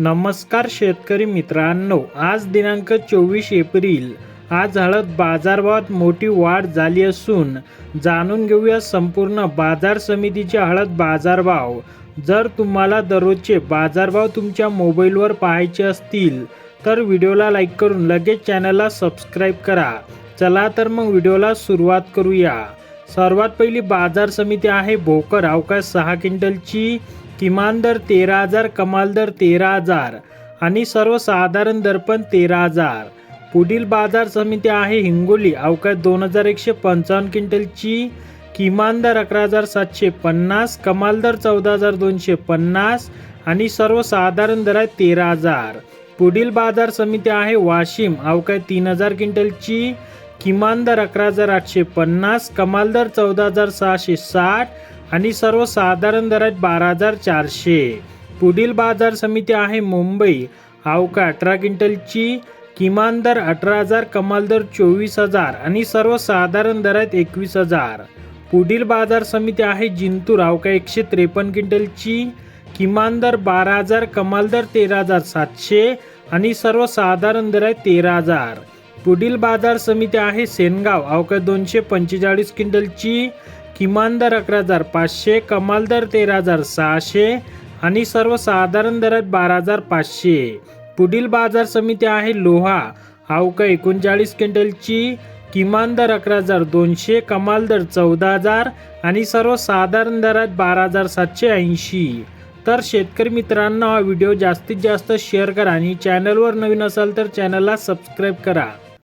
नमस्कार शेतकरी मित्रांनो आज दिनांक चोवीस एप्रिल. आज हळद बाजारभावात मोठी वाढ झाली असून जाणून घेऊया संपूर्ण बाजार समितीचे हळद बाजारभाव. जर तुम्हाला दररोजचे बाजारभाव तुमच्या मोबाईलवर पाहायचे असतील तर व्हिडिओला लाईक करून लगेच चॅनलला सबस्क्राईब करा. चला तर मग व्हिडिओला सुरुवात करूया. सर्वात पहिली बाजार समिती आहे भोकर अवकाश सहा क्विंटलची. किमान दर तेरा हजार कमाल दर तेरा हजार आणि सर्वसाधारण दर पण तेरा हजार. पुढील बाजार समिती आहे हिंगोली. अवकाश दोन हजार एकशे पंचावन्न क्विंटलची किमान दर अकरा हजार सातशे पन्नास कमाल दर चौदा हजार दोनशे पन्नास आणि सर्वसाधारण दर आहे तेरा हजार. पुढील बाजार समिती आहे वाशिम. अवकाश तीन हजार क्विंटलची किमान दर अकरा हजार आठशे पन्नास कमाल दर चौदा हजार सहाशे साठ आणि सर्वसाधारण दर आहेत बारा हजार चारशे. पुढील बाजार समिती आहे मुंबई. अवका अठरा क्विंटलची? किमान दर अठरा हजार कमाल दर चोवीस हजार आणि सर्वसाधारण दर आहेत एकवीस हजार. पुढील बाजार समिती आहे जिंतूर. अवका एकशे त्रेपन्न क्विंटलची? किमान दर बारा हजार कमाल दर तेरा हजार सातशे आणि सर्वसाधारण दर आहे तेरा हजार. पुढील बाजार समिती आहे सेनगाव. अवघ्या दोनशे पंचेचाळीस क्विंटलची किमान दर अकरा हजार पाचशे कमाल दर तेरा हजार सहाशे आणि सर्वसाधारण दरात बारा हजार पाचशे. पुढील बाजार समिती आहे लोहा. अवका एकोणचाळीस क्विंटलची किमान दर अकरा हजार दोनशे कमाल दर चौदा हजार आणि सर्वसाधारण दरात बारा हजार सातशे ऐंशी. तर शेतकरी मित्रांनो हा व्हिडिओ जास्तीत जास्त शेअर करा आणि चॅनलवर नवीन असाल तर चॅनलला सबस्क्राईब करा.